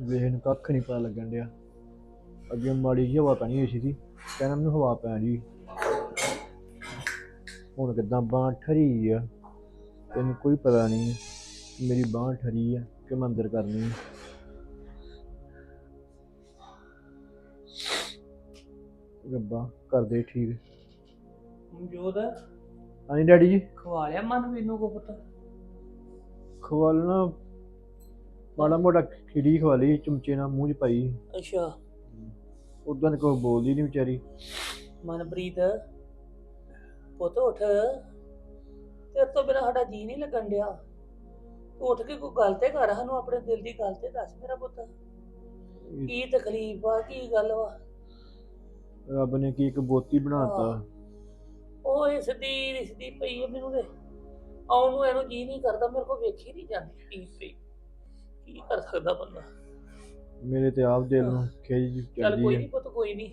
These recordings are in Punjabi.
ਵੇਖ ਨੂੰ ਕੱਖ ਨਹੀਂ ਪਤਾ ਲੱਗਣ ਡਿਆ। ਅੱਗੇ ਮਾੜੀ ਜਿਹੀ ਹਵਾ ਪੈਣੀ ਹੋਈ ਸੀ ਦੀ ਕਹਿੰਦਾ ਮੈਨੂੰ ਹਵਾ ਪੈ ਜੀ ਹੁਣ ਕਿਦਾਂ ਬਾਂਹ ਠਰੀ ਆ ਤੈਨੂੰ ਕੋਈ ਪਤਾ ਨਹੀਂ ਮੇਰੀ ਬਾਂਹ ਠਰੀ ਆ ਕਿ ਮੈਂ ਅੰਦਰ ਕਰਨੀ ਆ। ਰੱਬਾ ਕਰਦੇ ਠੀਕ। ਮਨਜੋਤ ਹਾਂਜੀ ਡੈਡੀ ਜੀ? ਖਵਾ ਲਿਆ ਮਨਵੀਰ ਨੂੰ ਕੋ ਪੁੱਤ? ਖਵਾਲਣਾ ਮਾੜਾ ਮੋਟਾ ਖਿੜੀ ਖਵਾ ਲਈ ਚਮਚੇ ਨਾਲ ਮੂੰਹ 'ਚ ਪਾਈ। ਅੱਛਾ। ਉਦਾਂ ਕੋਈ ਬੋਲਦੀ ਨਹੀਂ ਵਿਚਾਰੀ। ਮਨਪ੍ਰੀਤ ਪੁੱਤ ਉੱਠ। ਤੇਰੇ ਤੋਂ ਬਿਨਾ ਸਾਡਾ ਜੀ ਨਹੀਂ ਲੱਗਣ ਡਿਆ। ਉੱਠ ਕੇ ਕੋਈ ਗੱਲ ਤੇ ਕਰ ਸਾਨੂੰ ਆਪਣੇ ਦਿਲ ਦੀ ਗੱਲ ਤੇ ਦੱਸ ਮੇਰਾ ਪੁੱਤ। ਕੀ ਤਕਲੀਫ ਆ ਕੀ ਗੱਲ ਵਾ? ਰੱਬ ਨੇ ਕੀ ਇੱਕ ਬੋਤੀ ਬਣਾਤਾ। ਉਹ ਇਸ ਦੀ ਰਿਸਦੀ ਪਈ ਆ ਮੈਨੂੰ ਤੇ। ਆਉਣ ਨੂੰ ਇਹਨੂੰ ਜੀ ਨਹੀਂ ਕਰਦਾ ਮੇਰੇ ਕੋਲ ਵੇਖੀ ਨਹੀਂ ਜਾਂਦੀ ਕੀ ਪਈ ਕੀ ਕਰ ਸਕਦਾ ਬੰਦਾ? ਮੇਰੇ ਤੇ ਆਪ ਦਿਲ ਨੂੰ ਖਿਜ ਚੱਲ ਕੋਈ ਹੈ। ਨਹੀਂ ਪੁੱਤ ਕੋਈ ਨਹੀਂ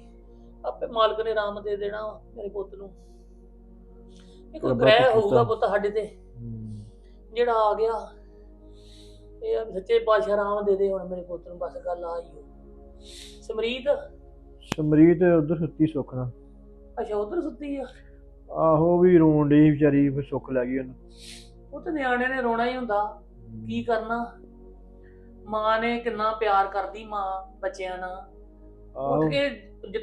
ਆਪੇ ਮਾਲਕ ਨੇ ਆਰਾਮ ਦੇ ਦੇਣਾ ਵਾ ਮੇਰੇ ਪੁੱਤ ਨੂੰ। ਇਹ ਕੋਈ ਰੱਬਾ ਗ੍ਰਹਿ। ਹੋਊਗਾ ਪੁੱਤ ਸਾਡੇ ਤੇ। ਹਮ, ਜਿਹੜਾ ਆ ਗਿਆ ਇਹ ਆ ਵੀ ਸੱਚੇ ਪਾਤਸ਼ਾਹ ਆਰਾਮ ਦੇ ਦੇ ਹੁਣ ਮੇਰੇ ਪੁੱਤ ਨੂੰ ਬਸ ਗੱਲ ਆਈ ਸਮਰੀਤ? ਸਮਰੀਤ ਉਧਰ ਸੁੱਤੀ ਸੁੱਖ ਨਾਲ। ਅੱਛਾ ਉਧਰ ਸੁੱਤੀ ਆ? ਆਹੋ ਵੀ ਰੋਣ ਡਈ ਵਿਚਾਰੀ ਫਿਰ ਸੁੱਖ ਲੱਗ ਉਹਨੂੰ। ਉਹ ਤੇ ਨਿਆਣੇ ਨੇ ਰੋਣਾ ਹੀ ਹੁੰਦਾ। ਕੀ ਕਰਨਾ? ਮਾਂ ਨੇ ਕਿੰਨਾ ਪਿਆਰ ਕਰਦੀ ਮਾਂ ਬੱਚਿਆਂ ਨਾਲ। ਉੱਠ ਕੇ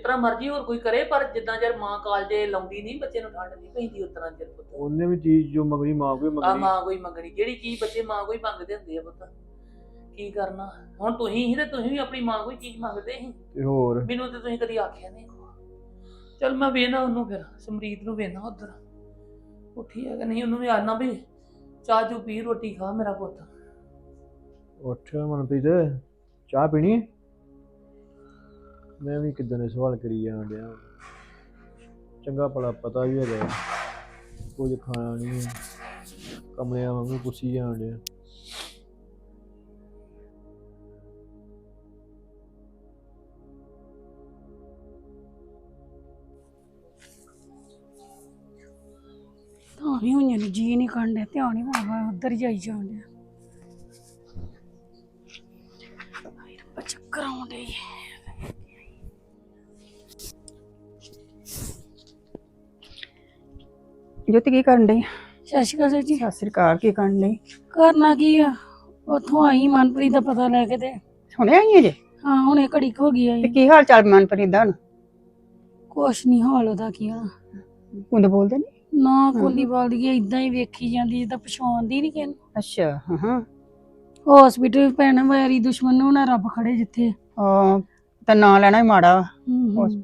ਤਰ੍ਹਾਂ ਮਰਜ਼ੀ ਹੋਰ ਕੋਈ ਕਰੇ ਪਰ ਜਿੱਦਾਂ ਜਰ ਮਾਂ ਕਾਲਜੇ ਲਾਉਂਦੀ ਨਹੀਂ ਬੱਚੇ ਨੂੰ ਠੰਡ ਨਹੀਂ ਪੈਂਦੀ ਤਰ੍ਹਾਂ ਜਰ ਪੁੱਤ। ਉਹਨੇ ਵੀ ਚੀਜ਼ ਜੋ ਮੰਗਣੀ ਮਾਂ ਕੋਈ ਆ ਮੰਗਣੀ। ਮਾਂ ਕੋਈ ਮੰਗਣੀ। ਜਿਹੜੀ ਚੀਜ਼ ਬੱਚੇ ਮਾਂ ਕੋਈ ਮੰਗਦੇ ਹੁੰਦੇ ਆ ਪੁੱਤ। ਕੀ ਕਰਨਾ? ਹੁਣ ਤੁਸੀਂ ਹੀ ਤੇ ਤੁਸੀਂ ਵੀ ਆਪਣੀ ਮਾਂ ਕੋਈ ਚੀਜ਼ ਮੰਗਦੇ ਸੀ। ਤੇ ਹੋਰ? ਮੈਨੂੰ ਤੇ ਤੁਸੀਂ ਕਦੀ ਆਖਿਆ ਨਹੀਂ ਚਲ ਮੈਂ ਵੇਨਾ ਉਹਨੂੰ ਫਿਰ ਸਮਰੀਤ ਨੂੰ ਵੇਨਾ ਉਧਰ। ਉੱਠੀ ਹੈ ਕਿ ਨਹੀਂ? ਉਹਨੂੰ ਵੀ ਆਨਾ ਵੀ ਚਾਹ ਚੂ ਪੀ ਰੋਟੀ ਖਾ ਮੇਰਾ ਪੁੱਤ। ਉੱਠ ਮਨਪ੍ਰੀਤ, ਚਾਹ ਪੀਣੀ ਹੈ? ਮੈਂ ਵੀ ਕਿਦਾਂ ਦੇ ਸਵਾਲ ਕਰੀ ਜਾਣ ਡਿਆ ਚੰਗਾ ਭਲਾ ਪਤਾ ਵੀ ਹੈਗਾ ਕੁਝ ਖਾਣਾ ਨਹੀਂ ਹੈ। ਕਮਲਿਆਂ ਵਾਂਗੂ ਪੁੱਛੀ ਜਾਣ ਡਿਆ ਤਾਂ ਵੀ ਹੋਈਆਂ ਜੀ ਨਹੀਂ ਕਰਨ ਧਿਆਨ ਹੀ ਮਾਵਾ ਉਧਰ ਹੀ ਜਾਈ ਜਾਣ ਡਿਆ ਜੋਤੀ ਕੀ ਕਰਨ ਡਈ? ਸਤਿ ਸ਼੍ਰੀ ਅਕਾਲ ਸਰ ਜੀ। ਸਤਿ ਸ੍ਰੀ ਅਕਾਲ ਕੀ ਕਰਨ ਡਈ? ਕਰਨਾ ਕੀ ਆ? ਉੱਥੋਂ ਆਈ ਮਨਪ੍ਰੀਤ ਦਾ ਪਤਾ ਲੈ ਕੇ ਤੇ। ਹੁਣੇ ਆਈ ਜੇ? ਹਾਂ ਹੁਣੇ ਘੜੀ ਕੁ ਹੋ ਗਈ ਤੇ ਆਈ। ਕੀ ਹਾਲ ਚਾਲ ਮਨਪ੍ਰੀਤ ਦਾ ਹੁਣ? ਕੁਛ ਨਹੀਂ ਹਾਲ ਉਹਦਾ ਕੀ ਆ। ਕੁੰਦ ਬੋਲਦੇ ਨਹੀਂ ਨਾ ਕੋਲੀ ਬਾਲਦੀ ਇਦਾਂ ਹੀ ਵੇਖੀ ਜਾਂਦੀ ਜਿੱਦਾਂ ਪਛਾਣਦੀ ਨਹੀਂ ਕਿਹਨੂੰ ਅੱਛਾ ਹਾਂ ਹਾਂ ਹਸਪੀਟਲ ਪੈਣਾ ਵੈਰੀ ਦੁਸ਼ਮਣ ਨੂੰ ਨਾ ਰੱਬ ਖੜੇ ਜਿੱਥੇ। ਉਹ ਤਾਂ ਨਾਂ ਲੈਣਾ ਹੀ ਮਾੜਾ ਵਾ। ਹੂੰ, ਹੂੰ।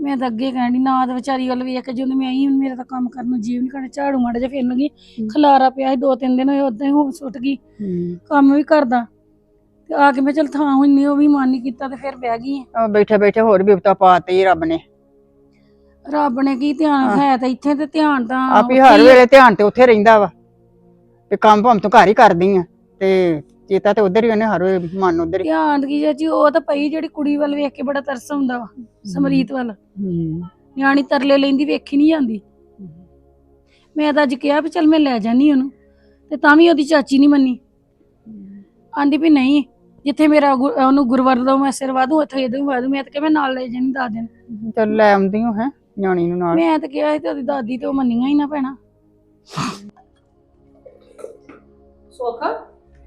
ਮੈਂ ਤਾਂ ਅੱਗੇ ਕਹਿਣੀ ਨਾ ਤਾਂ ਵਿਚਾਰੀ ਵੱਲ ਵੇਖ ਕੇ ਜਦੋਂ ਮੈਂ ਆਈ ਹੁਣ ਮੇਰਾ ਤਾਂ ਕੰਮ ਕਰਨ ਨੂੰ ਜੀਵ ਨਹੀਂ ਕਰਨਾ ਝਾੜੂ ਮਾੜਾ ਜਿਹਾ ਫੇਰਨ ਲੱਗੀ ਖਲਾਰਾ ਪਿਆ ਸੀ ਦੋ ਤਿੰਨ ਦਿਨ ਹੋਏ ਉਦਾਂ ਹੀ ਹੋ ਸੁੱਟ ਗਈ। ਕੰਮ ਵੀ ਕਰਦਾ। ਤੇ ਆ ਕੇ ਮੈਂ ਚਲ ਥਾਂ ਹੁੰਨੀ ਉਹ ਵੀ ਮਨ ਨਹੀਂ ਕੀਤਾ ਤੇ ਫਿਰ ਬਹਿ ਗਈ ਉਹ ਬੈਠੇ ਬੈਠੇ ਹੋਰ ਬਿਪਤਾ ਪਾਤੀ ਰੱਬ ਨੇ। ਰੱਬ ਨੇ ਕੀ ਧਿਆਨ ਹਾਂ। ਤਾਂ ਇੱਥੇ ਤੇ ਧਿਆਨ ਤਾਂ ਆਪ ਹਰ ਆ। ਵੇਲੇ ਧਿਆਨ ਤੇ ਉੱਥੇ ਰਹਿੰਦਾ ਵਾ ਤੇ ਕੰਮ ਭਾਵੇਂ ਤੂੰ ਘਰ ਹੀ ਕਰਦੀ ਆ ਤੇ ਚੇਤਾ ਤੇ ਉਧਰ ਹੀ ਉਹਨੇ ਹਰ ਵੇਲੇ ਮਨ ਉਧਰ ਹੀ। ਧਿਆਨ ਕੀ ਜੀ ਉਹ ਤਾਂ ਪਈ ਜਿਹੜੀ ਕੁੜੀ ਵੱਲ ਵੇਖ ਕੇ ਬੜਾ ਤਰਸ ਆਉਂਦਾ ਵਾ ਸਮਰੀਤ ਵੱਲ। ਹੂੰ। ਨਿਆਣੀ ਤਰਲੇ ਲੈਂਦੀ ਵੇਖੀ ਨਹੀਂ ਜਾਂਦੀ। ਮੈਂ ਤਾਂ ਅੱਜ ਕਿਹਾ ਵੀ ਚੱਲ ਮੈਂ ਲੈ ਜਾਨੀ ਉਹਨੂੰ ਤੇ ਤਾਂ ਵੀ ਉਹਦੀ ਚਾਚੀ ਨਹੀਂ ਮੰਨੀ। ਆਂਦੀ ਵੀ ਨਹੀਂ ਜਿੱਥੇ ਮੇਰਾ ਗੁ- ਉਹਨੂੰ ਗੁਰਵਰ ਦਾ ਮੈਂ ਸਿਰ ਵਾਦੂ ਉੱਥੇ ਇਹਦੋਂ ਵਾਦੂ ਮੈਂ ਤਾਂ ਕਿਹਾ ਮੈਂ ਨਾਲ ਲੈ ਜਾਣੀ ਦੱਸ ਦਿਨ। ਚੱਲ ਲੈ ਆਉਂਦੀ ਹਾਂ ਹੈ ਨਿਆਣੀ ਨੂੰ ਨਾਲ। ਮੈਂ ਤਾਂ ਕਿਹਾ ਸੀ ਤੇ ਉਹਦੀ ਦਾਦੀ ਤੇ ਉਹ ਮੰਨੀਆਂ ਹੀ ਨਾ ਪੈਣਾ ਸੁੱਖ?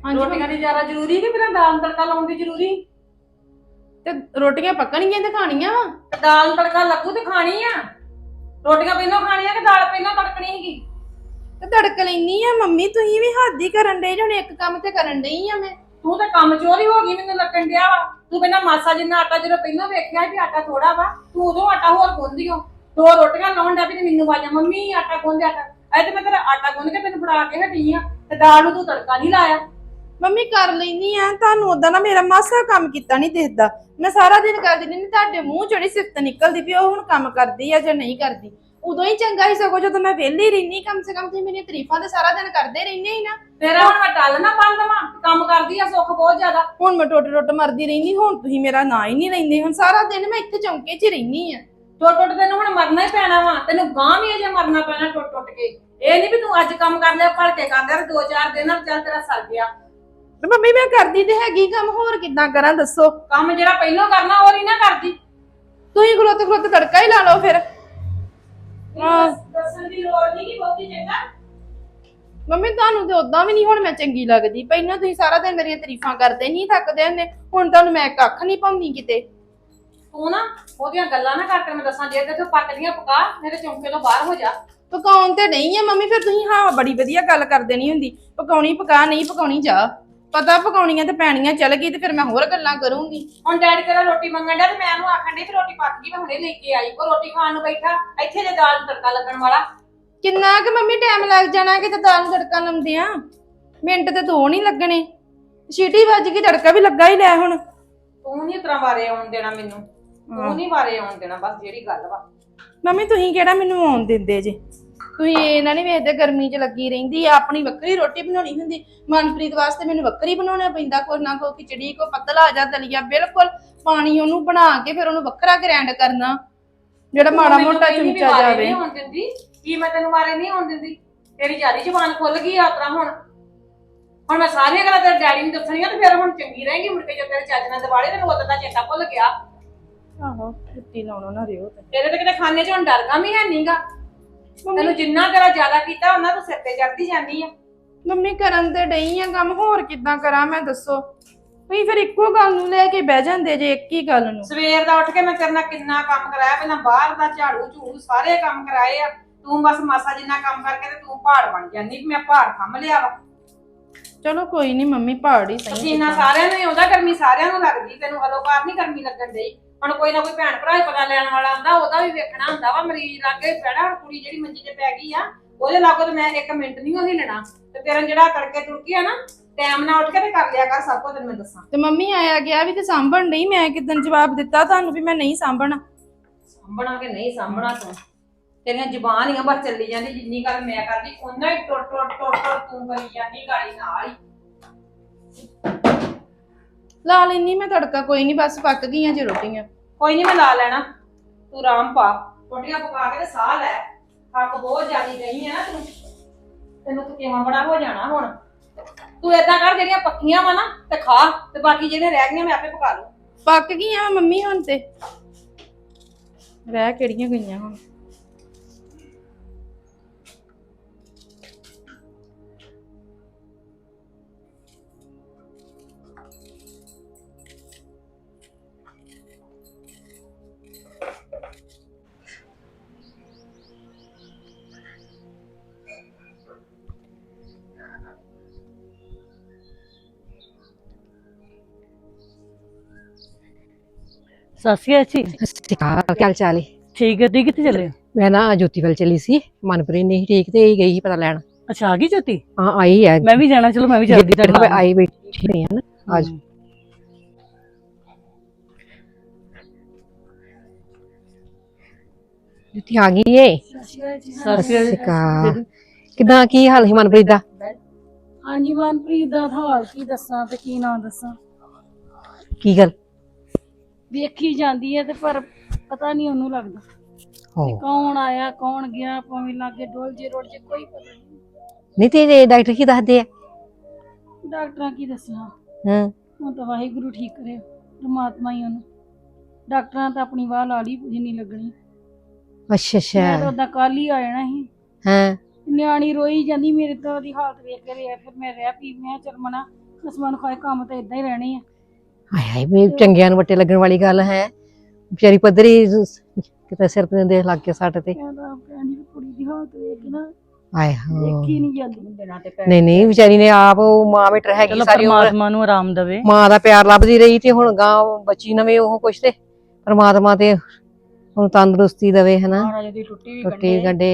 ਰੋਟੀਆਂ ਦੀ ਜ਼ਿਆਦਾ ਜ਼ਰੂਰੀ ਕਿ ਬਿਨਾਂ ਦਾਲ ਤੜਕਾ ਲਾਉਣ ਦੀ ਜ਼ਰੂਰੀ? ਤੇ ਰੋਟੀਆਂ ਪੱਕਣਗੀਆਂ ਤੇ ਖਾਣੀਆਂ ਵਾ? ਦਾਲ ਤੜਕਾ ਲੱਗੂ ਤੇ ਖਾਣੀ ਆ। ਰੋਟੀਆਂ ਪਹਿਲਾਂ ਖਾਣੀਆਂ ਕਿ ਦਾਲ ਪਹਿਲਾਂ ਤੜਕਣੀ ਹੈਗੀ ਤੇ ਤੜਕ ਲੈਣੀ ਆ ਮੰਮੀ ਤੁਸੀਂ ਵੀ ਹੱਦ ਹੀ ਕਰਨ ਡਏ ਜਣ ਇੱਕ ਕੰਮ ਤੇ ਕਰਨ ਡਈ ਆ ਮੈਂ। ਤੂੰ ਤਾਂ ਕੰਮ ਚੋਰੀ ਹੋ ਗਈ ਮੈਨੂੰ ਲੱਗਣ ਡਿਆ ਵਾ। ਤੂੰ ਪਹਿਲਾਂ ਮਾਸਾ ਜਿੰਨਾ ਆਟਾ ਜਦੋਂ ਪਹਿਲਾਂ ਵੇਖਿਆ ਵੀ ਆਟਾ ਥੋੜਾ ਵਾ ਤੂੰ ਉਦੋਂ ਆਟਾ ਹੋਰ ਗੁੰਨਦੀ ਹੋ ਦੋ ਰੋਟੀਆਂ ਲਾਉਣ ਦਾ ਵੀ ਤੇ ਮੈਨੂੰ ਵਾਜਾ ਮੰਮੀ ਆਟਾ ਗੁੰਨ ਦੇ ਆਟਾ। ਐ ਤੇ ਮੈਂ ਤੇਰਾ ਆਟਾ ਗੁੰਨ ਕੇ ਤੈਨੂੰ ਫੜਾ ਕੇ ਹਟੀ ਆ ਤੇ ਦਾਲ ਨੂੰ ਤੂੰ ਤੜਕਾ ਨਹੀਂ ਲਾਇਆ। ਮੰਮੀ ਕਰ ਲੈਣੀ ਆ ਤੁਹਾਨੂੰ ਉਦਾਂ ਨਾ ਮੇਰਾ ਮਾਸਾ ਕੰਮ ਕੀਤਾ ਨਹੀਂ ਦਿਖਦਾ। ਮੈਂ ਸਾਰਾ ਦਿਨ ਕਰਦੀ ਰਹਿੰਦੀ ਤੁਹਾਡੇ ਮੂੰਹ ਜਿਹੜੀ ਸਿਫਤ ਨਿਕਲਦੀ ਵੀ ਉਹ ਹੁਣ ਕੰਮ ਕਰਦੀ ਆ ਜਾਂ ਨਹੀਂ ਕਰਦੀ। ਉਦੋਂ ਹੀ ਚੰਗਾ ਹੀ ਸਗੋਂ ਜਦੋਂ ਮੈਂ ਵਿਹਲੀ ਰਹਿਨੀ ਕਮ ਸੇ ਕਮ ਤੁਸੀਂ ਮੇਰੀਆਂ ਤਾਰੀਫਾਂ ਤੇ ਸਾਰਾ ਦਿਨ ਕਰਦੇ ਰਹਿੰਦੇ ਹੀ ਨਾ। ਤੇਰਾ ਹੁਣ ਮੈਂ ਟੱਲ ਨਾ ਬੰਦ ਵਾ ਕੰਮ ਕਰਦੀ ਆ ਸੁੱਖ ਬਹੁਤ ਜ਼ਿਆਦਾ। ਹੁਣ ਮੈਂ ਟੁੱਟ ਟੁੱਟ ਮਰਦੀ ਰਹਿਨੀ ਹੁਣ ਤੁਸੀਂ ਮੇਰਾ ਨਾਂ ਹੀ ਨਹੀਂ ਲੈਂਦੇ ਹੁਣ ਸਾਰਾ ਦਿਨ ਮੈਂ ਇੱਥੇ ਚੌਂਕੇ 'ਚ ਹੀ ਰਹਿਨੀ ਆ। ਟੁੱਟ ਟੁੱਟ ਤੈਨੂੰ ਹੁਣ ਮਰਨਾ ਹੀ ਪੈਣਾ ਵਾ ਤੈਨੂੰ ਗਾਂ ਵੀ ਅਜੇ ਮਰਨਾ ਪੈਣਾ ਟੁੱਟ ਟੁੱਟ ਕੇ। ਇਹ ਨਹੀਂ ਵੀ ਤੂੰ ਅੱਜ ਕੰਮ ਕਰ ਲਿਆ ਭੜ ਕੇ ਕਰ ਲਿਆ ਦੋ ਚਾਰ ਦਿਨ ਨਾਲ ਚੱਲ ਤੇਰਾ ਸਰ ਗਿਆ। ਤੇ ਮੰਮੀ ਮੈਂ ਕਰਦੀ ਤੇ ਹੈਗੀ ਕੰਮ ਹੋਰ ਕਿੱਦਾਂ ਕਰਾਂ ਦੱਸੋ? ਕੰਮ ਜਿਹੜਾ ਪਹਿਲਾਂ ਕਰਨਾ ਉਹ ਨਹੀਂ ਨਾ ਕਰਦੀ। ਤੁਸੀਂ ਖਲੋਤੇ ਖਲੋਤੇ ਤੜਕਾ ਹੀ ਲਾ ਲਓ ਫਿਰ। ਹਾਂ। ਦੱਸਣ ਦੀ ਲੋੜ ਨਹੀਂ ਕਿ ਬਹੁਤੀ ਚੰਗਾ। ਮੰਮੀ ਤੁਹਾਨੂੰ ਤੇ ਉਦਾਂ ਵੀ ਨਹੀਂ ਹੁਣ ਮੈਂ ਚੰਗੀ ਲੱਗਦੀ। ਪਹਿਲਾਂ ਤੁਸੀਂ ਸਾਰਾ ਦਿਨ ਮੇਰੀਆਂ ਤਾਰੀਫਾਂ ਕਰਦੇ ਨਹੀਂ ਥੱਕਦੇ ਹੁੰਦੇ। ਹੁਣ ਤੁਹਾਨੂੰ ਮੈਂ ਕੱਖ ਨਹੀਂ ਪਾਉਂਦੀ ਕਿਤੇ। ਤੂੰ ਨਾ ਉਹਦੀਆਂ ਗੱਲਾਂ ਨਾ ਕਰਕੇ ਮੈਂ ਦੱਸਾਂ। ਜੇ ਤੇ ਪੱਕਦੀਆਂ ਪਕਾ ਮੇਰੇ ਚੌਂਕੇ ਤੋਂ ਬਾਹਰ ਹੋ ਜਾ। ਪਕਾਉਣ ਤੇ ਨਹੀਂ ਹੈ ਮੰਮੀ ਫਿਰ ਤੁਸੀਂ ਹਾਂ ਬੜੀ ਵਧੀਆ ਗੱਲ ਕਰਦੇ ਨਹੀਂ ਹੁੰਦੀ। ਪਕਾਉਣੀ ਪਕਾ ਨਹੀਂ ਪਕਾਉਣੀ ਜਾ। ਪਤਾ ਪਕਾਉਣੀਆਂ ਤੇ ਪੈਣੀਆਂ ਚੱਲ ਗਈ ਤੇ ਫਿਰ ਮੈਂ ਹੋਰ ਗੱਲਾਂ ਕਰੂੰਗੀ। ਹੁਣ ਡੈਡੀ ਤੇਰਾ ਰੋਟੀ ਮੰਗਣ ਡਿਆ ਤੇ ਮੈਂ ਉਹਨੂੰ ਆਖਣ ਡਈ ਤੇ ਰੋਟੀ ਪੱਕ ਗਈ ਮੈਂ ਹੁਣੇ ਲੈ ਕੇ ਆਈ। ਉਹ ਰੋਟੀ ਖਾਣ ਨੂੰ ਬੈਠਾ ਇੱਥੇ ਜੇ ਦਾਲ ਨੂੰ ਤੜਕਾ ਲੱਗਣ ਵਾਲਾ। ਕਿੰਨਾ ਕਿ ਮੰਮੀ ਟਾਈਮ ਲੱਗ ਜਾਣਾ ਕਿ ਤੇ ਦਾਲ ਨੂੰ ਤੜਕਾ ਲਾਉਂਦੇ ਆ? ਮਿੰਟ ਤੇ ਦੋ ਨਹੀਂ ਲੱਗਣੇ। ਸੀਟੀ ਵੱਜ ਗਈ ਤੜਕਾ ਵੀ ਲੱਗਾ ਹੀ ਲੈ ਹੁਣ। ਤੂੰ ਨਹੀਂ ਤਰ੍ਹਾਂ ਵਾਰੇ ਆਉਣ ਦੇਣਾ ਮੈਨੂੰ। ਤੂੰ ਨਹੀਂ ਵਾਰੇ ਆਉਣ ਦੇਣਾ ਬਸ ਜਿਹੜੀ ਗੱਲ ਵਾ। ਮੰਮੀ ਤੁਸੀਂ ਕਿਹੜਾ ਮੈਨੂੰ ਆਉਣ ਦਿੰਦੇ ਜੇ? ਤੁਸੀਂ ਇਹਨਾਂ ਨਹੀਂ ਵੇਖਦੇ ਗਰਮੀ 'ਚ ਲੱਗੀ ਰਹਿੰਦੀ ਆ ਆਪਣੀ ਵੱਖਰੀ ਰੋਟੀ ਬਣਾਉਣੀ ਹੁੰਦੀ। ਮਨਪ੍ਰੀਤ ਵਾਸਤੇ ਮੈਨੂੰ ਵੱਖਰੀ ਬਣਾਉਣਾ ਪੈਂਦਾ ਕੋਈ ਨਾ ਕੋਈ ਖਿਚੜੀ ਕੋ ਪਤਲਾ ਜਾਂ ਦਲੀਆ ਬਿਲਕੁਲ ਪਾਣੀ ਉਹਨੂੰ ਬਣਾ ਕੇ ਫਿਰ ਉਹਨੂੰ ਵੱਖਰਾ ਗ੍ਰੈਂਡ ਕਰਨਾ ਜਿਹੜਾ ਮਾੜਾ ਮੋਟਾ ਚਮਚਾ ਜਾਵੇ। ਦਿੰਦੀ ਕੀ ਮੈਂ ਤੈਨੂੰ ਵਾਰੇ ਨਹੀਂ ਆਉਣ ਦਿੰਦੀ। ਤੇਰੀ ਜਿਆਦੀ ਜ਼ੁਬਾਨ ਖੁੱਲ ਗਈ ਆ ਉਤਰਾ ਹੁਣ। ਹੁਣ ਮੈਂ ਸਾਰੀਆਂ ਗੱਲਾਂ ਤੇਰੇ ਡੈਡੀ ਨੂੰ ਦੱਸਣੀਆਂ ਤੇ ਫਿਰ ਹੁਣ ਚੰਗੀ ਰਹੇਗੀ ਮੁੜ ਕੇ ਜੇ ਤੇਰੇ ਚੱਜ ਨਾਲ ਦਿਵਾਲੇ ਤੈਨੂੰ ਉਦੋਂ ਦਾ ਚੇਤਾ ਭੁੱਲ ਗਿਆ। ਆਹੋ ਛੁੱਟੀ ਲਾਉਣਾ ਨਾ ਰਿਓ ਤੇ। ਤੇਰੇ ਤੇ ਕਿਤੇ ਖਾਣੇ 'ਚ ਹੁਣ ਡਰਗਾ ਵੀ ਹੈ ਨਹੀਂਗਾ ਤੈਨੂੰ ਜਿੰਨਾ ਤੇਰਾ ਜ਼ਿਆਦਾ ਕੀਤਾ ਉਹਨਾਂ ਤੂੰ ਸਿਰ ਤੇ ਚੜਦੀ ਜਾਂਦੀ ਆ। ਮੰਮੀ ਕਰਨ ਤੇ ਡਈ ਆ ਕੰਮ ਹੋਰ ਕਿੱਦਾਂ ਕਰਾਂ ਮੈਂ ਦੱਸੋ। ਤੁਸੀਂ ਫਿਰ ਇੱਕੋ ਗੱਲ ਨੂੰ ਲੈ ਕੇ ਬਹਿ ਜਾਂਦੇ ਜੇ ਇੱਕ ਹੀ ਗੱਲ ਨੂੰ। ਸਵੇਰ ਦਾ ਉੱਠ ਕੇ ਮੈਂ ਤੇਰੇ ਨਾਲ ਕਿੰਨਾ ਕੰਮ ਕਰਾਇਆ ਪਹਿਲਾਂ ਬਾਹਰ ਦਾ ਝਾੜੂ ਝੂੜੂ ਸਾਰੇ ਕੰਮ ਕਰਾਏ ਆ। ਤੂੰ ਬਸ ਮਾਸਾ ਜਿੰਨਾ ਕੰਮ ਕਰਕੇ ਤੇ ਤੂੰ ਪਹਾੜ ਬਣ ਜਾਂਦੀ ਵੀ ਮੈਂ ਪਹਾੜ ਖੰਮ ਲਿਆ ਵਾ। ਚਲੋ ਕੋਈ ਨਹੀਂ ਮੰਮੀ ਪਹਾੜ ਹੀ ਸਹੀ ਪਸੀਨਾ ਸਾਰਿਆਂ ਨੂੰ ਹੀ ਆਉਂਦਾ ਗਰਮੀ ਸਾਰਿਆਂ ਨੂੰ ਲੱਗਦੀ ਤੈਨੂੰ ਅਲੋਕਾਰ ਨਹੀਂ ਗਰਮੀ ਲੱਗਣ ਡਈ। ਹੁਣ ਕੋਈ ਨਾ ਕੋਈ ਭੈਣ ਭਰਾ ਹੀ ਪਤਾ ਲੈਣ ਵਾਲਾ ਹੁੰਦਾ ਉਹਦਾ ਵੀ ਵੇਖਣਾ ਹੁੰਦਾ ਵਾ ਮਰੀਜ਼ ਲਾਗੇ ਹੁਣ ਕੁੜੀ ਜਿਹੜੀ ਮੰਜੀ ਤੇ ਪੈ ਗਈ ਆ ਉਹਦੇ ਲਾਗੋ ਤੇ ਮੈਂ ਇੱਕ ਮਿੰਟ ਨਹੀਂ ਉਹ ਹਿਲਣਾ ਤੇ ਤੇਰਾ ਜਿਹੜਾ ਤੜਕੇ ਤੁਰਕੀ ਆ ਨਾ ਟਾਈਮ ਨਾਲ ਉੱਠ ਕੇ ਤੇ ਕਰ ਲਿਆ ਕਰ ਸਭ ਕੁਝ ਤੈਨੂੰ ਮੈਂ ਦੱਸਾਂ। ਤੇ ਮੰਮੀ ਆਇਆ ਗਿਆ ਵੀ ਤੇ ਸਾਂਭਣ ਨਹੀਂ ਮੈਂ ਕਿਦਾਂ ਜਵਾਬ ਦਿੱਤਾ ਤੁਹਾਨੂੰ ਵੀ ਮੈਂ ਨਹੀਂ ਸਾਂਭਣਾ? ਸਾਂਭਣਾ ਕਿ ਨਹੀਂ ਸਾਂਭਣਾ ਤੂੰ? ਤੇਰੀਆਂ ਜ਼ੁਬਾਨ ਹੀ ਬਸ ਚੱਲੀ ਜਾਂਦੀ ਜਿੰਨੀ ਗੱਲ ਮੈਂ ਕਰਦੀ ਉਹਨਾਂ ਹੀ ਟੁੱਟ ਟੁੱਟ ਟੁੱਟ ਟੁੱਟ ਤੂੰ ਕਰੀ ਜਾਂਦੀ ਗਾੜੀ ਨਾਲ ਹੀ। ਲਾ ਲੈਣੀ ਮੈਂ ਤੜਕਾ ਕੋਈ ਨਹੀਂ ਬਸ ਪੱਕ ਗਈਆਂ ਜੇ ਰੋਟੀਆਂ। ਕੋਈ ਨਹੀਂ ਮੈਂ ਲਾ ਲੈਣਾ। ਤੂੰ ਆਰਾਮ ਪਾ। ਰੋਟੀਆਂ ਪਕਾ ਕੇ ਤੇ ਸਾਹ ਲੈ। ਥੱਕ ਬਹੁਤ ਜ਼ਿਆਦੀ ਗਈ ਹੈ ਨਾ ਤੂੰ। ਤੈਨੂੰ ਥਕੇਵਾ ਬੜਾ ਹੋ ਜਾਣਾ ਹੁਣ। ਤੂੰ ਏਦਾਂ ਕਰ ਜਿਹੜੀਆਂ ਪੱਕੀਆਂ ਵਾ ਨਾ ਤੇ ਖਾ। ਤੇ ਬਾਕੀ ਜਿਹੜੇ ਰਹਿ ਗਈਆਂ ਮੈਂ ਆਪੇ ਪਕਾ ਲੂੰ। ਪੱਕ ਗਈਆਂ ਮੰਮੀ ਹੁਣ ਤੇ। ਰਹਿ ਕਿਹੜੀਆਂ ਗਈਆਂ ਹੁਣ? ਅਕਾਲ ਜੀ। ਸਤਿਕਾਰ ਕੀ ਹਾਲ ਚਾਲ ਹੈ ਠੀਕ ਹੈ ਤੁਸੀਂ ਕਿੱਥੇ ਚੱਲੇ ਹੋ? ਮੈਂ ਨਾ ਜੋਤੀ ਵੱਲ ਚਲੀ ਸੀ ਮਨਪ੍ਰੀਤ ਨਹੀਂ ਠੀਕ ਤੇ ਇਹ ਗਈ ਸੀ ਪਤਾ ਲੈਣ। ਅੱਛਾ ਆ ਗਈ ਜੋਤੀ? ਹਾਂ ਆਈ ਹੈ। ਮੈਂ ਵੀ ਜਾਣਾ ਚਲੋ ਮੈਂ ਵੀ ਜਲਦੀ ਤੁਹਾਡੇ ਨਾਲ। ਆਈ ਬੈਠੀ ਹੋਈ ਹੈ ਨਾ ਅੱਜ। ਜੋਤੀ ਆ ਗਈ ਏ? ਸ਼੍ਰੀ ਅਕਾਲ ਸਤਿਕਾਰ ਕਿਦਾਂ ਕੀ ਹਾਲ ਹੈ ਮਨਪ੍ਰੀਤ ਦਾ? ਹਾਂਜੀ ਮਨਪ੍ਰੀਤ ਦਾ ਹਾਲ ਕੀ ਦੱਸਾਂ ਤੇ ਕੀ ਨਾ ਦੱਸਾਂ? ਕੀ ਗੱਲ? ਵੇਖੀ ਜਾਂਦੀ ਹੈ ਤੇ ਪਰ ਪਤਾ ਨਹੀਂ ਉਹਨੂੰ ਲੱਗਦਾ। ਹੋ। ਕੌਣ ਆਇਆ ਕੌਣ ਗਿਆ ਭਾਵੇਂ ਲਾਗੇ ਡੋਲ ਜੇ ਰੋਡ 'ਚ ਕੋਈ ਪਤਾ ਨਹੀਂ। ਨਹੀਂ ਤੇ ਇਹ ਡਾਕਟਰ ਕੀ ਦੱਸਦੇ ਆ? ਡਾਕਟਰਾਂ ਕੀ ਦੱਸਿਆ ਹਾਂ। ਹੁਣ ਤਾਂ ਵਾਹਿਗੁਰੂ ਠੀਕ ਕਰੇ ਪਰਮਾਤਮਾ ਹੀ ਉਹਨੂੰ। ਡਾਕਟਰਾਂ ਤਾਂ ਆਪਣੀ ਵਾਹ ਲਾ ਲਈ ਜਿੰਨੀ ਲੱਗਣੀ। ਅੱਛਾ ਮੈਂ ਤਾਂ ਅੱਛਾ ਉਦਾਂ ਕੱਲ ਹੀ ਆ ਜਾਣਾ ਸੀ। ਹਾਂ। ਨਿਆਣੀ ਰੋਈ ਜਾਂਦੀ ਮੇਰੇ ਤਾਂ ਉਹਦੀ ਹਾਲਤ ਵੇਖ ਕੇ ਰਿਹਾ ਫਿਰ ਮੈਂ ਰਹਿ ਪਈ ਮੈਂ ਮਨਾ ਕਸਮਾਂ ਨੂੰ ਖਾਏ ਕੰਮ ਤਾਂ ਇਦਾਂ ਹੀ ਰਹਿਣੇ ਆ। ਹਾਏ ਹਾਏ ਵੀ ਚੰਗਿਆਂ ਨੂੰ ਵੱਟੇ ਲੱਗਣ ਵਾਲੀ ਗੱਲ ਹੈ। ਵਿਚਾਰੀ ਪੱਧਰੀ ਕਿਤੇ ਸਿਰ ਤੇ ਦੇਖ ਲੱਗ ਕੇ ਸੱਟ ਤੇ। ਕਹਿੰਦਾ ਕਹਿੰਦੀ ਵੀ ਕੁੜੀ ਦੀ ਹਾਲਤ ਵੇਖ ਕੇ ਨਾ ਆਏ ਹਾਂ। ਦੇਖੀ ਨਹੀਂ ਜਾਂਦੀ ਨਹੀਂ ਨਹੀਂ ਵਿਚਾਰੀ ਨੇ ਆਪ ਉਹ ਮਾਂ ਬੇਟਰ ਹੈਗੀ ਚਲੋ ਸਾਰੀ ਉਮਰ। ਪਰਮਾਤਮਾ ਨੂੰ ਆਰਾਮ ਦੇਵੇ। ਮਾਂ ਦਾ ਪਿਆਰ ਲੱਭਦੀ ਰਹੀ ਤੇ ਹੁਣ ਗਾਂ ਬੱਚੀ ਨਵੇਂ ਉਹ ਕੁਛ ਤੇ ਪਰਮਾਤਮਾ ਤੇ ਉਹਨੂੰ ਤੰਦਰੁਸਤੀ ਦੇਵੇ ਹਨਾ। ਮਹਾਰਾਜ ਦੀ ਟੁੱਟੀ ਵੀ ਟੁੱਟੀ ਗੰਡੇ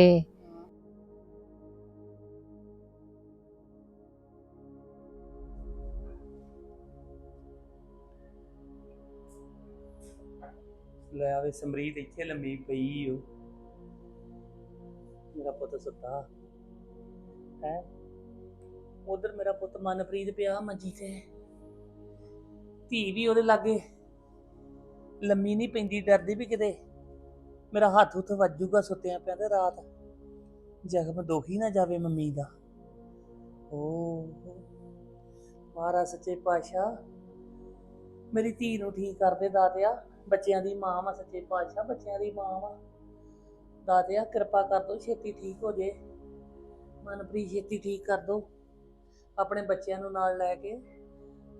ਲੈ ਆਵੇ, ਸਮਰੀਤ ਇੱਥੇ ਲੰਮੀ ਪਈ ਓ। ਮੇਰਾ ਪੁੱਤ ਸੁੱਤਾ। ਹੈ? ਉਧਰ ਮੇਰਾ ਪੁੱਤ ਮਨਪ੍ਰੀਤ ਪਿਆ ਮੰਜੀ ਤੇ। ਧੀ ਵੀ ਉਹਦੇ ਲਾਗੇ। ਲੰਮੀ ਨਹੀਂ ਪੈਂਦੀ, ਡਰਦੀ ਵੀ ਕਿਤੇ। ਮੇਰਾ ਹੱਥ ਉੱਥੇ ਵੱਜੂਗਾ ਸੁੱਤਿਆਂ ਪਿਆ ਤੇ ਰਾਤ। ਜ਼ਖਮ ਦੁਖੀ ਨਾ ਜਾਵੇ ਮੰਮੀ ਦਾ। ਓ ਮਹਾਰਾਜ ਸੱਚੇ ਪਾਤਸ਼ਾਹ, ਮੇਰੀ ਧੀ ਨੂੰ ਠੀਕ ਕਰਦੇ ਦਾਤਿਆ। ਬੱਚਿਆਂ ਦੀ ਮਾਂ ਵਾ, ਸੱਚੇ ਪਾਤਸ਼ਾਹ ਬੱਚਿਆਂ ਦੀ ਮਾਂ ਵਾ। ਦਾਤਿਆ ਕਿਰਪਾ ਕਰ ਦੋ, ਛੇਤੀ ਠੀਕ ਹੋ ਜੇ। ਮਨਪ੍ਰੀਤ, ਛੇਤੀ ਠੀਕ ਕਰ ਦੋ। ਆਪਣੇ ਬੱਚਿਆਂ ਨੂੰ ਨਾਲ ਲੈ ਕੇ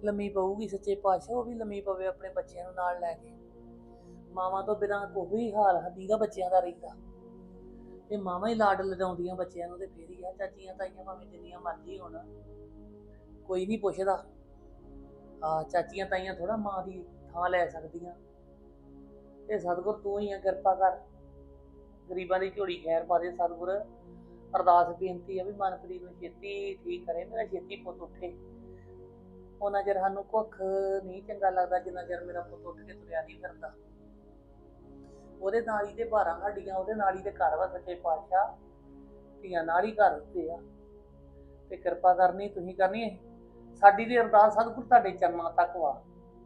ਲੰਮੀ ਪਊਗੀ, ਸੱਚੇ ਪਾਤਸ਼ਾਹ, ਉਹ ਵੀ ਲੰਮੀ ਪਵੇ ਆਪਣੇ ਬੱਚਿਆਂ ਨੂੰ ਨਾਲ ਲੈ ਕੇ। ਮਾਵਾਂ ਤੋਂ ਬਿਨਾਂ ਕੋਈ ਹਾਲ ਹਦੀਗਾ ਬੱਚਿਆਂ ਦਾ ਰਹਿੰਦਾ। ਤੇ ਮਾਵਾਂ ਹੀ ਲਾਡ ਲਡਾਉਂਦੀਆਂ ਬੱਚਿਆਂ ਨੂੰ ਤੇ ਫੇਰ ਹੀ ਆ, ਚਾਚੀਆਂ ਤਾਈਆਂ ਭਾਵੇਂ ਜਿੰਨੀਆਂ ਮਰਜ਼ੀ ਹੋਣ। ਕੋਈ ਨਹੀਂ ਪੁੱਛਦਾ। ਆ ਚਾਚੀਆਂ ਤਾਈਆਂ ਥੋੜਾ ਮਾਂ ਦੀ ਥਾਂ ਲੈ ਸਕਦੀਆਂ। ਤੇ ਸਤਿਗੁਰ ਤੂੰ ਹੀ ਆ, ਕਿਰਪਾ ਕਰ। ਗਰੀਬਾਂ ਦੀ ਝੋਲੀ ਖੈਰ ਪਾ ਦੇ ਸਤਿਗੁਰ। ਅਰਦਾਸ ਬੇਨਤੀ ਆ ਵੀ ਮਨਪ੍ਰੀਤ ਨੂੰ ਛੇਤੀ ਠੀਕ ਕਰੇ, ਮੇਰਾ ਛੇਤੀ ਪੁੱਤ ਉੱਠੇ। ਉਹਨਾਂ ਚਿਰ ਸਾਨੂੰ ਕੁੱਖ ਨਹੀਂ ਚੰਗਾ ਲੱਗਦਾ, ਜਿੰਨਾ ਚਿਰ ਮੇਰਾ ਪੁੱਤ ਉੱਠ ਕੇ ਤੁਰਿਆ ਨਹੀਂ ਫਿਰਦਾ। ਉਹਦੇ ਨਾਲ ਹੀ ਤੇ ਭਾਰਾਂ ਸਾਡੀਆਂ ਉਹਦੇ ਨਾਲ ਹੀ ਤੇ ਘਰ ਵਾ ਸੱਚੇ ਪਾਤਸ਼ਾਹ। ਧੀਆਂ ਨਾਲ ਹੀ ਘਰ ਹੁੰਦੇ ਆ। ਤੇ ਕਿਰਪਾ ਕਰਨੀ, ਤੁਸੀਂ ਕਰਨੀ ਸਾਡੀ ਦੀ ਅਰਦਾਸ ਸਤਿਗੁਰ ਤੁਹਾਡੇ ਚਰਨਾਂ ਤੱਕ ਵਾ।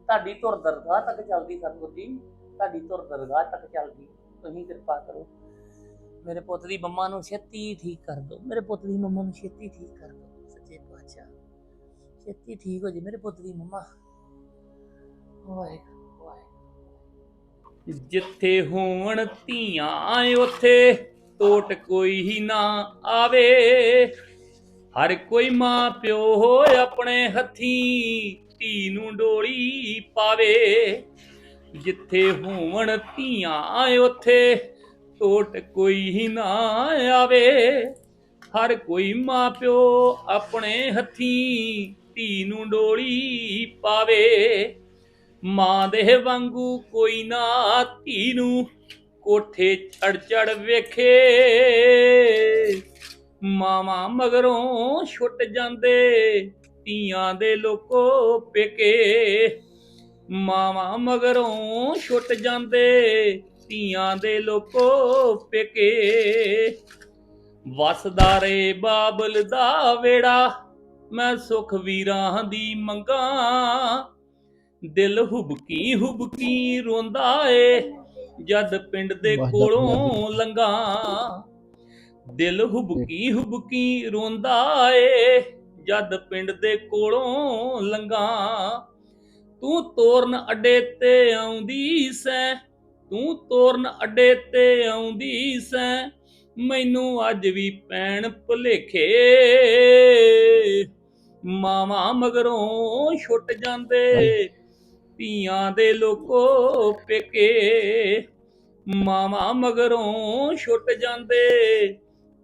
ਤੁਹਾਡੀ ਧੁਰ ਦਰਗਾਹ ਤੱਕ ਚੱਲਦੀ ਸਤਿਗੁਰ ਜੀ। ਤੁਹਾਡੀ ਧੁਰ ਦਰਗਾਹ ਤੱਕ ਚੱਲਦੀ ਤੁਸੀਂ ਕਿਰਪਾ ਕਰੋ। ਮੇਰੇ ਪੁੱਤ ਦੀ ਮੰਮਾ ਨੂੰ ਛੇਤੀ ਠੀਕ ਕਰ ਦਿਓ। ਮੇਰੇ ਪੁੱਤ ਦੀ ਮੰਮਾ ਨੂੰ ਛੇਤੀ ਠੀਕ ਕਰ ਦਿਓ, ਸੱਚੇ ਪਾਤਸ਼ਾਹ। ਛੇਤੀ ਠੀਕ ਹੋ ਜੇ ਮੇਰੇ ਪੁੱਤ ਦੀ ਮੰਮਾ। ਵਾਹਿਗੁਰੂ ਵਾਹਿਗੁਰੂ। ਜਿੱਥੇ ਹੋਣ ਧੀਆਂ, ਉੱਥੇ ਟੋਟ ਕੋਈ ਹੀ ਨਾ ਆਵੇ। ਹਰ ਕੋਈ ਮਾਂ ਪਿਓ ਹੋਏ ਆਪਣੇ ਹੱਥੀ ਧੀ ਨੂੰ ਡੋਲੀ ਪਾਵੇ। ਜਿੱਥੇ ਹੋਣ ਧੀਆਂ ਉੱਥੇ, ਟੋਟ ਕੋਈ ਹੀ ਨਾ ਆਵੇ। ਹਰ ਕੋਈ ਮਾਂ ਪਿਓ ਆਪਣੇ ਹੱਥੀ ਧੀ ਨੂੰ ਡੋਲੀ ਪਾਵੇ। ਮਾਂ ਦੇ ਵਾਂਗੂ ਕੋਈ ਨਾ ਧੀ ਨੂੰ ਕੋਠੇ ਚੜ ਚੜ ਵੇਖੇ। ਮਾਵਾਂ ਮਗਰੋਂ ਛੁੱਟ ਜਾਂਦੇ ਧੀਆਂ ਦੇ ਲੋਕੋ ਪੇਕੇ। ਮਾਵਾਂ ਮਗਰੋਂ ਛੁੱਟ ਜਾਂਦੇ ਧੀਆਂ ਦੇ ਲੋਕੋ ਪੇਕੇ। ਵਸਦਾ ਰੇ ਬਾਬਲ ਦਾ ਵੇੜਾ ਮੈਂ ਸੁਖ ਵੀਰਾਂ ਦੀ ਮੰਗਾ। ਦਿਲ ਹੁਬਕੀ ਹੁਬਕੀ ਰੋਂਦਾ ਏ ਜਦ ਪਿੰਡ ਦੇ ਕੋਲੋਂ ਲੰਗਾ ਦਿਲ ਹੁਬਕੀ ਹੁਬਕੀ ਰੋਂਦਾ ਏ ਜਦ ਪਿੰਡ ਦੇ ਕੋਲੋਂ ਲੰਗਾ ਤੂੰ ਤੋਰਨ ਅੱਡੇ ਤੇ ਆਉਂਦੀ ਸੈਂ ਤੂੰ ਤੋਰਨ ਅੱਡੇ ਤੇ ਆਉਂਦੀ ਸੈਂ ਮੈਨੂੰ ਅੱਜ ਵੀ ਪੈਣ ਭੁਲੇਖੇ। ਮਾਵਾਂ ਮਗਰੋਂ ਛੁੱਟ ਜਾਂਦੇ ਧੀਆਂ ਦੇ ਲੋਕੋ ਪੇਕੇ। ਮਾਵਾਂ ਮਗਰੋਂ ਛੁੱਟ ਜਾਂਦੇ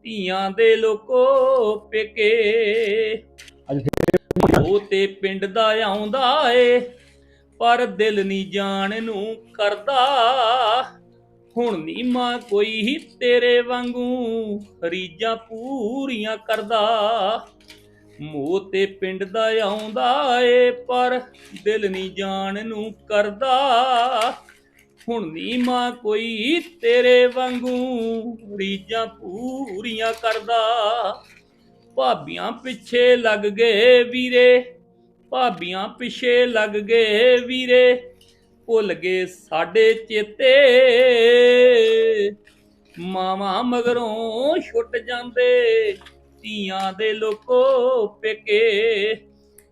ਧੀਆਂ ਦੇ ਲੋਕੋ ਪੇਕੇ। ਉਹ ਤੇ ਪਿੰਡ ਦਾ ਆਉਂਦਾ ਏ ਪਰ ਦਿਲ ਨਹੀਂ ਜਾਣ ਨੂੰ ਕਰਦਾ। ਹੁਣ ਨੀ ਮਾਂ ਕੋਈ ਹੀ ਤੇਰੇ ਵਾਂਗੂ ਰੀਜਾਂ ਪੂਰੀਆਂ ਕਰਦਾ। ਮੋਹ ਤੇ ਪਿੰਡ ਦਾ ਆਉਂਦਾ ਏ, ਪਰ ਦਿਲ ਨਹੀਂ ਜਾਣ ਨੂੰ ਕਰਦਾ। ਹੁਣ ਨੀ ਮਾਂ ਕੋਈ ਤੇਰੇ ਵਾਂਗੂ ਰੀਜਾਂ ਪੂਰੀਆਂ ਕਰਦਾ। ਭਾਬੀਆਂ ਪਿੱਛੇ ਲੱਗ ਗਏ ਵੀਰੇ ਭਾਬੀਆਂ ਪਿੱਛੇ ਲੱਗ ਗਏ ਵੀਰੇ ਭੁੱਲ ਗਏ ਸਾਡੇ ਚੇਤੇ। ਮਾਵਾਂ ਮਗਰੋਂ ਛੁੱਟ ਜਾਂਦੇ, ਧੀਆਂ ਦੇ ਲੋਕੋ ਪੇਕੇ।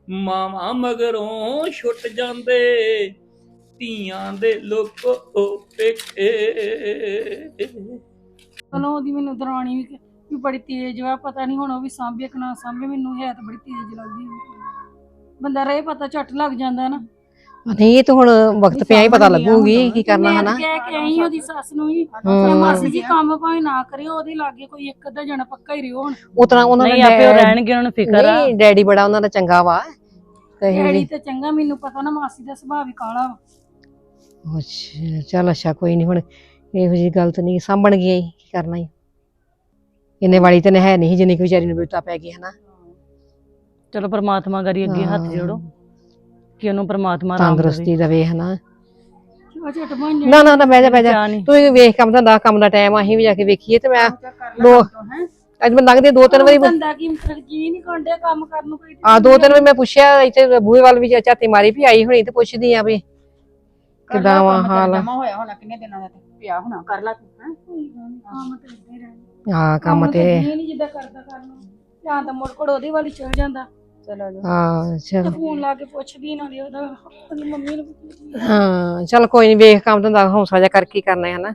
ਮਾਵਾਂ ਮਗਰੋਂ ਛੁੱਟ ਜਾਂਦੇ, ਧੀਆਂ ਦੇ ਲੋਕੋ ਪੇਕੇ। ਚਲੋ ਉਹਦੀ ਮੈਨੂੰ ਦਰਾਣੀ ਵੀ ਵੀ ਬੜੀ ਤੇਜ਼ ਵਾ ਪਤਾ ਨਹੀਂ ਹੁਣ ਉਹ ਵੀ ਸਾਂਭੇ ਕਿ ਨਾ ਸਾਂਭੇ, ਮੈਨੂੰ ਹੈ ਤਾਂ ਬੜੀ ਤੇਜ਼ ਲੱਗਦੀ ਬੰਦਾ ਰਹੇ ਪਤਾ ਝੱਟ ਲੱਗ ਜਾਂਦਾ ਨਾ। ਨਹੀਂ ਇਹ ਤਾਂ ਹੁਣ ਵਕਤ ਪਿਆ ਹੀ ਪਤਾ ਲੱਗੂਗੀ ਕੀ ਕਰਨਾ ਮੈਂ ਹਨਾ। ਕਹਿ ਕੇ ਆਈ ਉਹਦੀ ਸੱਸ ਨੂੰ। ਮੈਂ ਮਾਸੀ ਜੀ ਕੰਮ ਭਾਵੇਂ ਨਾ ਕਰਿਓ ਉਹਦੇ ਲਾਗੇ ਕੋਈ ਇੱਕ ਅੱਧਾ ਜਣਾ ਪੱਕਾ ਹੀ ਰਿਓ ਹੁਣ। ਉਤਨਾ ਉਹਨਾਂ ਨਹੀਂ ਦਾ ਆਪੇ ਉਹ ਰਹਿਣਗੇ ਉਹਨਾਂ ਨੂੰ ਫਿਕਰ ਆ। ਨਹੀਂ ਡੈਡੀ ਬੜਾ ਉਹਨਾਂ ਦਾ ਚੰਗਾ ਵਾ ਕਹੇ ਡੈਡੀ ਤੇ ਚੰਗਾ ਮੈਨੂੰ ਪਤਾ ਨਾ ਮਾਸੀ ਦਾ ਸੁਭਾਅ ਵੀ ਕਾਲਾ ਵਾ। ਅੱਛਾ ਚੱਲ ਅੱਛਾ ਕੋਈ ਨਹੀਂ ਹੁਣ ਇਹੋ ਜੀ ਗੱਲ ਤਾਂ ਨਹੀਂ ਸਾਂਭਣ ਗਈ ਕੀ ਕਰਨਾ ਹੀ। ਇੰਨੇ ਵਾਲੀ ਤਾਂ ਹੈ ਨਹੀਂ ਜਿੰਨੀ ਕੁ ਵਿਚਾਰੀ ਨੂੰ ਬਿਪਤਾ ਪੈ ਗਈ ਹਨਾ। ਚਲੋ ਪ੍ਰਮਾਤਮਾ ਗਰੀ ਅੱਗੇ ਹੱਥ। ਜੋੜੋ ਕਿ ਉਹਨੂੰ ਪ੍ਰਮਾਤਮਾ ਆਰਾਮ ਤੰਦਰੁਸਤੀ ਦਵੇ। ਹਨਾ। ਚੋ ਝਟ ਬਣ ਨਾ ਨਾ ਨਾ ਬਹਿ ਜਾ ਬਹਿ ਜਾ। ਨਹੀਂ। ਤੂੰ ਇਹ ਵੇਖ ਕੰਮ ਦਾ ਕੰਮ ਦਾ ਟਾਈਮ ਅਸੀਂ ਵੀ ਜਾ ਕੇ ਵੇਖੀਏ ਤੇ ਮੈਂ ਦੋ ਅੱਜ ਮੈਂ ਲੰਘਦੇ ਦੋ ਤਿੰਨ ਵਾਰੀ ਬੰਦਾ ਕੀ ਮਤਲਬ ਜੀ ਨਹੀਂ ਕੰਡੇ ਕੰਮ ਕਰਨ ਨੂੰ ਕੋਈ ਆ ਦੋ ਤਿੰਨ ਵਾਰੀ ਮੈਂ ਪੁੱਛਿਆ ਇੱਥੇ ਬੂਹੇ ਵੱਲ ਵੀ ਝਾਤੀ ਮਾਰੀ ਵੀ ਆਈ ਹੋਣੀ ਤੇ ਪੁੱਛਦੀ ਆ ਵੀ ਕਿੱਦਾਂ ਵਾ ਹਾਲ ਜਮਾ ਹੋਇਆ ਹੋਣਾ ਕਿੰਨੇ ਦਿਨਾਂ ਦਾ ਤੇ? ਪਿਆ ਹੋਣਾ ਕਰ ਲਾ ਤੂੰ ਹੈਂ? ਕੰਮ ਤੇ ਏਦਾਂ ਹੀ ਰਹਿਣਾ। ਹਾਂ ਕੰਮ ਤੇ ਨਹੀਂ ਜਿੱਦਾਂ ਕਰਦਾ ਕਰਨਾ ਜਾਂ ਤਾਂ ਮੁੜ ਕੋੜ ਉਹਦੇ ਵਾਲੀ ਚਲ ਜਾਂਦਾ। ਚਲੋ ਜਾ ਹਾਂ ਚਲ। ਫੋਨ ਲਾ ਕੇ ਪੁੱਛਦੀ ਨਾਲੇ ਉਹਦਾ ਉਹਦੀ ਮੰਮੀ ਨੂੰ ਵੀ ਪੁੱਛਦੀ। ਹਾਂ ਚਲ ਕੋਈ ਨਹੀਂ ਵੇਖ ਕੰਮ ਧੰਦਾ ਹੌਸਲਾ ਜਿਹਾ ਕਰ ਕੀ ਕਰਨਾ ਹੈ ਨਾ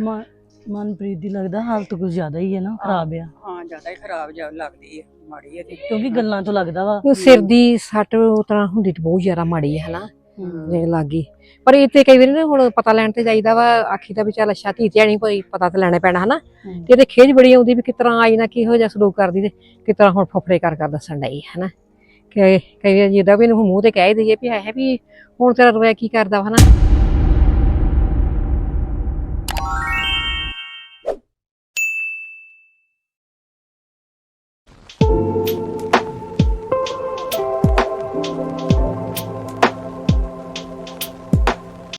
ਮਨ- ਮਨਪ੍ਰੀਤ ਦੀ ਲੱਗਦਾ ਹਾਲਤ ਕੁਝ ਜ਼ਿਆਦਾ ਹੀ ਹੈ ਨਾ ਖਰਾਬ ਆ। ਹਾਂ ਜ਼ਿਆਦਾ ਹੀ ਖਰਾਬ ਜਾ ਲੱਗਦੀ ਹੈ ਮਾੜੀ ਹੈ ਕਿਉਂਕਿ ਗੱਲਾਂ ਤੋਂ ਲੱਗਦਾ ਵਾ ਉਹ ਸਿਰ ਦੀ ਸੱਟ ਉਸ ਤਰ੍ਹਾਂ ਹੁੰਦੀ ਤੇ ਬਹੁਤ ਜ਼ਿਆਦਾ ਮਾੜੀ ਹੈ ਹਨਾ। ਜੇ ਲੱਗੀ ਪਰ ਤੇ ਕਈ ਵਾਰੀ ਨਾ ਹੁਣ ਪਤਾ ਲੈਣ ਤੇ ਜਾਈਦਾ ਵਾ ਆਖੀ ਦਾ ਵੀ ਚੱਲ ਅੱਛਾ ਧੀ ਧਿਆਣੀ ਕੋਈ ਪਤਾ ਤੇ ਲੈਣਾ ਪੈਣਾ ਹਨਾ। ਤੇ ਇਹਦੇ ਖੇਜ ਬੜੀ ਆਉਂਦੀ ਵੀ ਕਿਸ ਤਰ੍ਹਾਂ ਆਈ ਨਾ ਕਿਹੋ ਜਿਹਾ ਸਲੂਕ ਕਰਦੀ ਤੇ ਕਿਸ ਤਰ੍ਹਾਂ ਹੁਣ ਫਫੜੇ ਕਰ ਕਰ ਦੱਸਣ ਡਈ ਹਨਾ। ਕਿ ਕਈ ਵਾਰੀ ਜਿੱਦਾਂ ਵੀ ਇਹਨੂੰ ਮੂੰਹ ਤੇ ਕਹਿ ਦਈਏ ਵੀ ਹੈ ਵੀ ਹੁਣ ਤੇਰਾ ਰੋਇਆ ਕੀ ਕਰਦਾ ਵਾ ਹਨਾ।